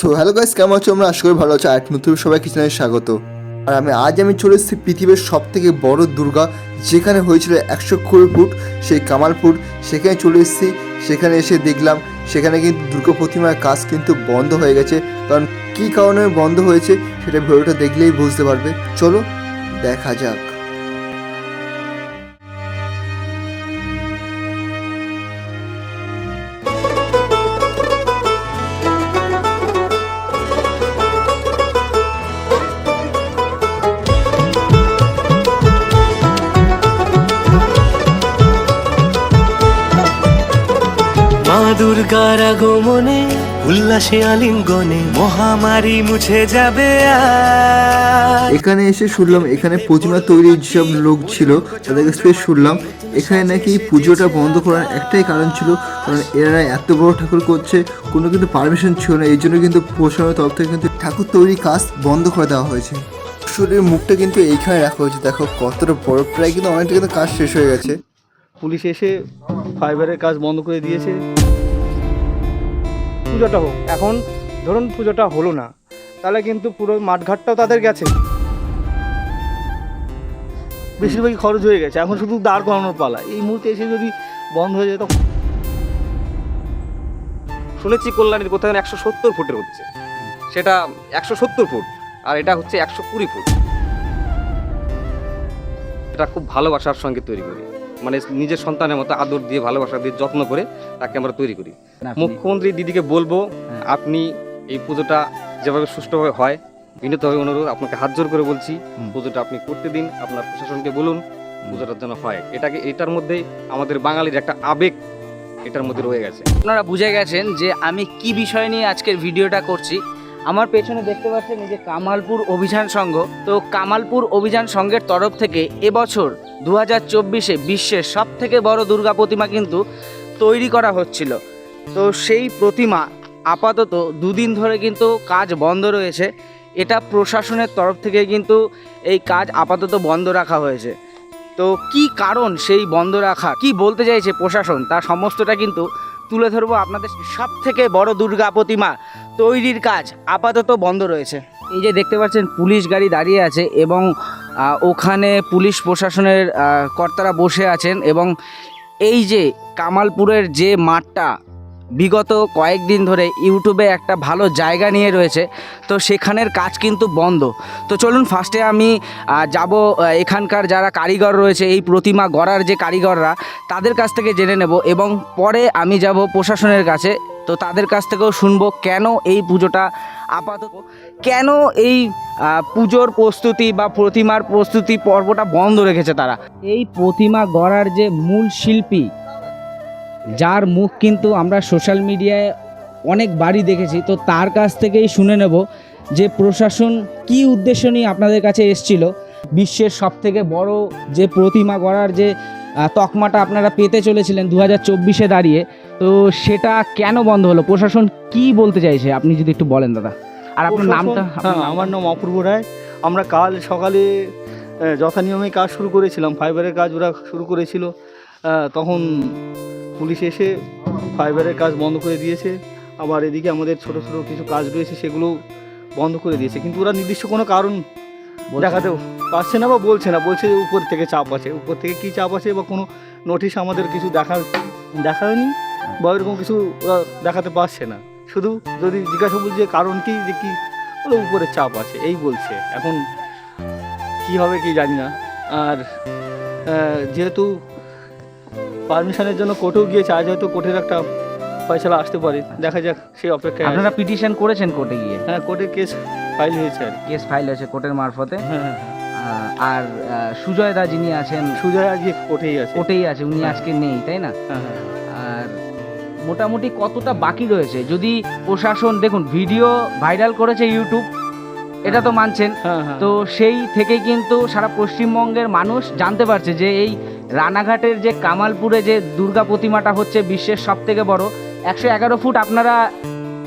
So hello guys কেমন আছো আমরা আশা করি ভালো আছো। আর নতুন সবাই কিচেনে স্বাগত। আর আমি আজ আমি চলে এসেছি পৃথিবীর সব থেকে বড় দুর্গা, যেখানে হয়েছিল একশো কুড়ি ফুট, সেই কামালপুর। সেখানে চলে এসেছি। সেখানে এসে দেখলাম, সেখানে কিন্তু দুর্গা প্রতিমার কাজ কিন্তু বন্ধ হয়ে গেছে। কারণ কী কারণে বন্ধ হয়েছে, সেটা ভিডিওটা দেখলেই বুঝতে পারবে। চলো, দেখা যাক। দুর্গার আগমনে উল্লাসে আলিঙ্গনে মহামারী মুছে যাবে এখানে এসে শুনলাম এখানে প্রতিমা তৈরির যেসব লোক ছিল তাদের কাছ থেকে শুনলাম। এখানে নাকি পুজোটা বন্ধ করার একটাই কারণ ছিল কারণ এরা এত বড় ঠাকুর করছে কোনো কিন্তু পারমিশন ছিল না এই জন্য কিন্তু প্রশাসনের তরফ থেকে কিন্তু ঠাকুর তৈরির কাজ বন্ধ করে দেওয়া হয়েছে। শরীরের মুখটা কিন্তু এইখানে রাখা হয়েছে দেখো কতটা বড় প্রায় কিন্তু অনেকটা কিন্তু কাজ শেষ হয়ে গেছে। পুলিশ এসে ফাইবারের কাজ বন্ধ করে দিয়েছে। পুজোটা হোক এখন ধরুন পুজোটা হলো না তাহলে কিন্তু পুরো মাঠঘাটটাও তাদের গেছে। বেশিরভাগই খরচ হয়ে গেছে এখন শুধু দাঁড় করানোর পালা। এই মুহূর্তে এসে যদি বন্ধ হয়ে যেত শুনেছি কল্যাণীর কোথাও একশো সত্তর ফুটের হচ্ছে। সেটা একশো সত্তর ফুট আর এটা হচ্ছে একশো কুড়ি ফুট। এটা খুব ভালোবাসার সঙ্গে তৈরি করি। মানে নিজের সন্তানের মতো আদর দিয়ে ভালোবাসা দিয়ে যত্ন করে তাকে আমরা তৈরি করি। মুখ্যমন্ত্রী দিদিকে বলব আপনি এই পুজোটা যেভাবে সুষ্ঠুভাবে হয় বিনীতভাবে অনুরোধ আপনাকে হাত জোর করে বলছি পুজোটা আপনি করতে দিন আপনার প্রশাসনকে বলুন পুজোটার জন্য হয়। এটাকে এটার মধ্যে আমাদের বাঙালির একটা আবেগ এটার মধ্যে রয়ে গেছে। আপনারা বুঝে গেছেন যে আমি কি বিষয় নিয়ে আজকের ভিডিওটা করছি। আমার পেছনে দেখতে পাচ্ছেন এই যে কামালপুর অভিযান সংঘ। তো কামালপুর অভিযান সংঘের তরফ থেকে এবছর দু হাজার চব্বিশে বিশ্বের সব থেকে বড় দুর্গা প্রতিমা কিন্তু তৈরি করা হচ্ছিল। তো সেই প্রতিমা আপাতত দুদিন ধরে কিন্তু কাজ বন্ধ রয়েছে। এটা প্রশাসনের তরফ থেকে কিন্তু এই কাজ আপাতত বন্ধ রাখা হয়েছে। তো কি কারণ সেই বন্ধ রাখা? কি বলতে চাইছে প্রশাসন? তার সমস্তটা কিন্তু তুলে ধরবো আপনাদের সব থেকে বড় দুর্গা প্রতিমা। তৈরির কাজ আপাতত বন্ধ রয়েছে। এই যে দেখতে পাচ্ছেন, পুলিশ গাড়ি দাঁড়িয়ে আছে এবং ওখানে পুলিশ প্রশাসনের কর্তারা বসে আছেন এবং এই যে কামালপুরের যে মাঠটা বিগত কয়েকদিন ধরে ইউটিউবে একটা ভালো জায়গা নিয়ে রয়েছে, তো সেখানের কাজ কিন্তু বন্ধ। তো চলুন ফার্স্টে আমি যাব এখানকার যারা কারিগর রয়েছে, এই প্রতিমা গড়ার যে কারিগররা, তাদের কাছ থেকে জেনে নেব এবং পরে আমি যাব প্রশাসনের কাছে তো তাদের কাছ থেকেও শুনব কেন এই পুজোটা আপাতত, কেন এই পুজোর প্রস্তুতি বা প্রতিমার প্রস্তুতি পর্বটা বন্ধ রেখেছে তারা? এই প্রতিমা গড়ার যে মূল শিল্পী, যার মুখ কিন্তু আমরা সোশ্যাল মিডিয়ায় অনেক বাড়ি দেখেছি, তো তার কাছ থেকেই শুনে নেব যে প্রশাসন কি উদ্দেশ্য নিয়ে আপনাদের কাছে এসছিল। বিশ্বের সব থেকে বড় যে প্রতিমা গড়ার যে তকমাটা আপনারা পেতে চলেছিলেন দু হাজার চব্বিশে দাঁড়িয়ে তো সেটা কেন বন্ধ হলো? প্রশাসন কি বলতে চাইছে? আপনি যদি একটু বলেন দাদা। আর আপনার নামটা হ্যাঁ আমার নাম অপূর্ব রায়। আমরা কাল সকালে যথানিয়মে কাজ শুরু করেছিলাম। ফাইবারের কাজ ওরা শুরু করেছিল। তখন পুলিশ এসে ফাইবারের কাজ বন্ধ করে দিয়েছে। আবার এদিকে আমাদের ছোট ছোট কিছু কাজ রয়েছে সেগুলো বন্ধ করে দিয়েছে। কিন্তু ওরা নির্দিষ্ট কোনো কারণ দেখাতে পারছে না বা বলছে না। বলছে উপর থেকে চাপ আছে। উপর থেকে কী চাপ আছে বা কোনো নোটিশ আমাদের কিছু দেখা দেখা হয়নি? বা এরকম কিছু ওরা দেখাতে পারছে না। শুধু যদি জিজ্ঞাসা বলছে কারণ কি যে কি বলে উপরে চাপ আছে এই বলছে। এখন কি হবে কি জানি না। আর যেহেতু পারমিশনের জন্য কোর্টেও গিয়েছে আজ হয়তো কোর্টের একটা ফয়সলা আসতে পারে। দেখা যাক সেই অপেক্ষায় আপনারা পিটিশন করেছেন কোর্টে গিয়ে? হ্যাঁ কোর্টে কেস ফাইল হয়েছে আর কেস ফাইল হয়েছে কোর্টের মারফতে। হ্যাঁ হ্যাঁ হ্যাঁ। আর সুজয় দা যিনি আছেন সুজয় আজকে কোর্টেই আছে। কোর্টেই আছে উনি আজকে নেই তাই না? আর মোটামুটি কতটা বাকি রয়েছে? যদি প্রশাসন দেখুন ভিডিও ভাইরাল করেছে ইউটিউব এটা তো মানছেন। হ্যাঁ হ্যাঁ তো সেই থেকে কিন্তু সারা পশ্চিমবঙ্গের মানুষ জানতে পারছে যে এই রানাঘাটের যে কামালপুরে যে দুর্গা প্রতিমাটা হচ্ছে বিশ্বের সব থেকে বড়। একশো এগারো ফুট আপনারা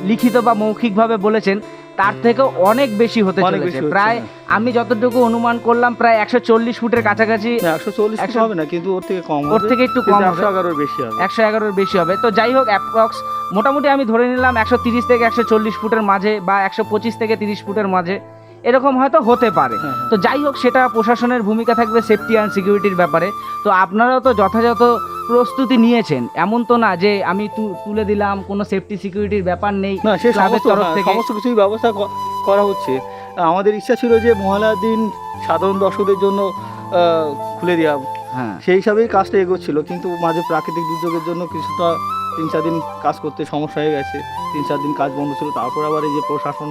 লিখিত বা মৌখিকভাবে বলেছেন। তার থেকে অনেক বেশি হতে চলেছে। প্রায় হ্যাঁ। আমি যতটুকু অনুমান করলাম প্রায় একশো চল্লিশ ফুটের কাছাকাছি একশো চল্লিশ হবে না কিন্তু ওর থেকে কম ওর থেকে একটু কম একশো এগারোর বেশি হবে। একশো এগারোর বেশি হবে। তো যাই হোক অ্যাপ্রক্স মোটামুটি আমি ধরে নিলাম একশো তিরিশ থেকে একশো চল্লিশ ফুটের মাঝে বা একশো পঁচিশ থেকে তিরিশ ফুটের মাঝে। এরকম হয়তো হতে পারে। হ্যাঁ, হ্যাঁ। তো যাই হোক সেটা প্রশাসনের ভূমিকা থাকবে সেফটি অ্যান্ড সিকিউরিটির ব্যাপারে। তো আপনারাও তো যথাযথ প্রস্তুতি নিয়েছেন। এমন তো না যে আমি তুলে দিলাম কোনো সেফটি সিকিউরিটির ব্যাপার নেই না সে সমস্ত সমস্ত কিছুই ব্যবস্থা করা হচ্ছে। আমাদের ইচ্ছা ছিল যে মহালয়ার দিন সাধারণ দর্শকদের জন্য খুলে দেওয়া হ্যাঁ। সেই হিসাবেই কাজটা এগোচ্ছিল কিন্তু মাঝে প্রাকৃতিক দুর্যোগের জন্য কিছুটা তিন চার দিন কাজ করতে সমস্যা হয়ে গেছে। তিন চার দিন কাজ বন্ধ ছিল তারপর আবার এই যে প্রশাসন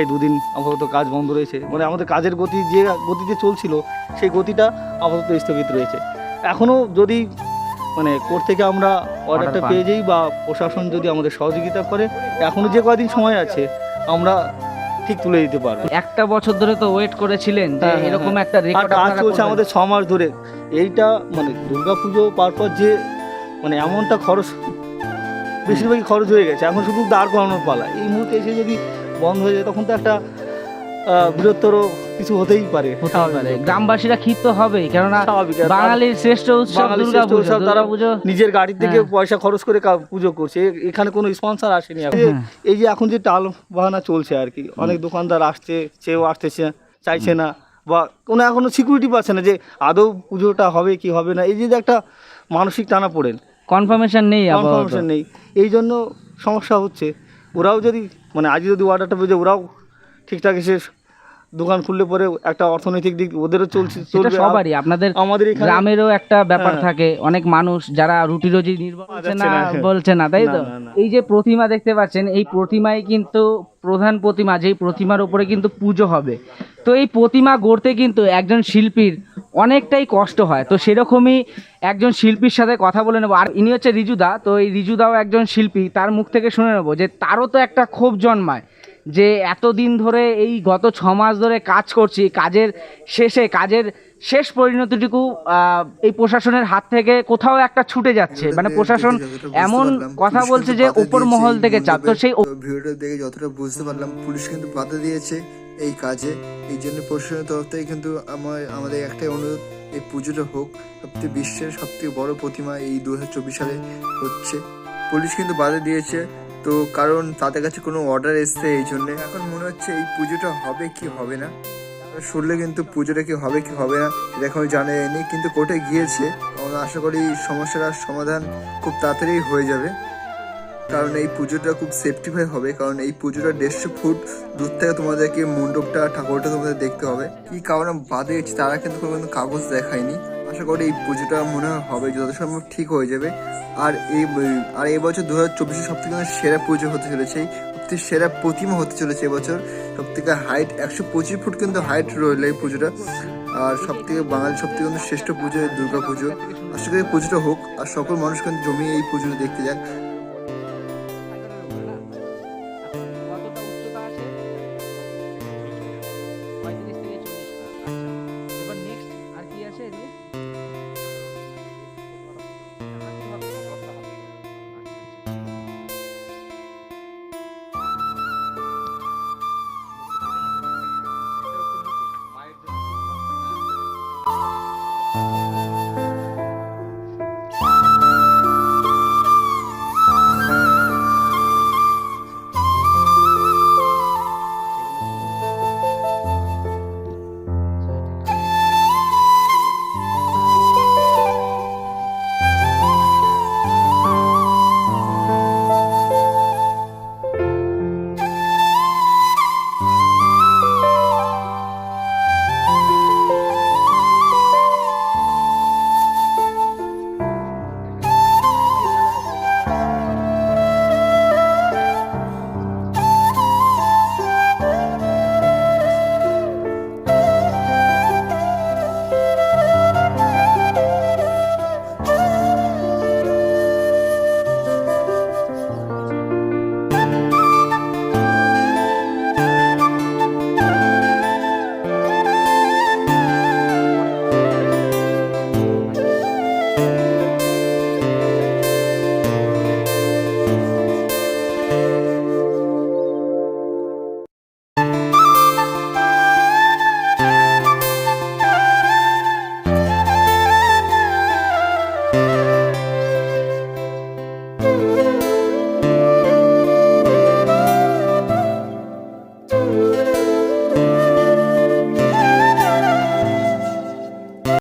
এই দুদিন আপাতত কাজ বন্ধ রয়েছে। মানে আমাদের কাজের গতি যে গতিতে চলছিল সেই গতিটা আপাতত স্থগিত রয়েছে। এখনও যদি মানে কোর্ট থেকে আমরা অর্ডারটা পেয়ে যাই বা প্রশাসন যদি আমাদের সহযোগিতা করে এখনও যে কদিন সময় আছে আমরা ঠিক তুলে দিতে পারব। একটা বছর ধরে তো ওয়েট করেছিলেন যে হ্যাঁ, হ্যাঁ, এরকম হ্যাঁ। একটা রেকর্ড কাজ চলছে আমাদের ছ মাস ধরে। এইটা মানে দুর্গাপুজো পারপর যে মানে এমনটা খরচ বেশিরভাগই খরচ হয়ে গেছে। এখন শুধু দাঁড় করানোর পালা। এই মুহূর্তে এসে যদি বন্ধ হয়ে যায় তখন তো একটা বৃহত্তর কিছু হতেই পারে গ্রামবাসীরা ক্ষিপ্ত হবেই কেননা বাঙালির শ্রেষ্ঠ উৎসব বাঙালির দুর্গা উৎসব, তারা পুজো নিজের গাড়ি থেকে হ্যাঁ। পয়সা খরচ করে পুজো করছে। এখানে কোনো স্পন্সর আসেনি। হ্যাঁ। এই যে এখন যে টাল বাহানা চলছে আর কি অনেক দোকানদার আসছে চেয়েও আসতেছে চাইছে না বা কোনো এখনও সিকিউরিটি পাচ্ছে না যে আদৌ পুজোটা হবে কি হবে না। এই যে একটা মানসিক টানা পড়েন। কনফার্মেশন নেই কনফার্মেশন নেই। এই জন্য সমস্যা হচ্ছে। ওরাও যদি মানে আজ যদি অর্ডারটা যায়, ওরাও ঠিকঠাক এসে দোকান খুললে পরে একটা অর্থনৈতিক দিক ওদেরও চলছে হ্যাঁ, সেটা চলবে। সবারই। আপনাদের আমাদের এখানে গ্রামেরও একটা ব্যাপার হ্যাঁ। থাকে। অনেক মানুষ যারা রুটি রুজি নির্ভর করছে না না। বলছে না তাই তো। এই যে প্রতিমা দেখতে পাচ্ছেন এই প্রতিমায় কিন্তু প্রধান প্রতিমা যেই প্রতিমার উপরে কিন্তু পুজো হবে। তো এই প্রতিমা গড়তে কিন্তু একজন শিল্পীর অনেকটাই কষ্ট হয়। তো সেরকমই একজন শিল্পীর সাথে কথা বলে নেব। আর ইনি হচ্ছে রিজুদা। তো এই রিজুদাও একজন শিল্পী। তার মুখ থেকে শুনে নেব যে তারও তো একটা ক্ষোভ জন্মায়। যে এতদিন ধরে এই গত ছ মাস ধরে কাজ করছি কাজের শেষে কাজের শেষ পরিণতিটুকু এই প্রশাসনের হাত থেকে কোথাও একটা ছুটে যাচ্ছে মানে প্রশাসন এমন কথা বলছে যে উপর মহল থেকে চাপ তো সেই ভিডিওটা দেখে যতটা বুঝতে পারলাম পুলিশ কিন্তু বাধা দিয়েছে এই কাজে এই জন্য প্রশাসনের তরফ থেকে কিন্তু আমার আমাদের একটাই অনুরোধ এই পুজোটা হোক সবথেকে বিশ্বের সবথেকে বড় প্রতিমা এই দুহাজার চব্বিশ সালে হচ্ছে পুলিশ কিন্তু বাধা দিয়েছে তো কারণ তাদের কাছে কোনো অর্ডার এসছে এই জন্য। এখন মনে হচ্ছে এই পুজোটা হবে কি হবে না। শুনলে কিন্তু পুজোটা কি হবে কি হবে না এটা জানা যায়নি, কিন্তু কোর্টে গিয়েছে। আমরা আশা করি সমস্যাটার সমাধান খুব তাড়াতাড়ি হয়ে যাবে। কারণ এই পুজোটা খুব সেফটিফাই হবে, কারণ এই পুজোটা দেড়শো ফুট দূর থেকে তোমাদেরকে মণ্ডপটা ঠাকুরটা তোমাদের দেখতে হবে। কি কারণে বাদে তারা কিন্তু কোনো কাগজ দেখায়নি। আশা করি এই পুজোটা মনে হবে, যত সম্ভব ঠিক হয়ে যাবে। আর এই আর এই বছর দু হাজার চব্বিশে সব থেকে সেরা পুজো হতে চলেছে, সবথেকে সেরা প্রতিমা হতে চলেছে এবছর সব থেকে হাইট একশো পঁচিশ ফুট কিন্তু হাইট রইল এই পুজোটা। আর সব থেকে বাঙালি সব থেকে কিন্তু শ্রেষ্ঠ পুজো দুর্গা পুজো। আশা করি পুজোটা হোক, আর সকল মানুষ কিন্তু জমিয়ে এই পুজোটা দেখতে যাক।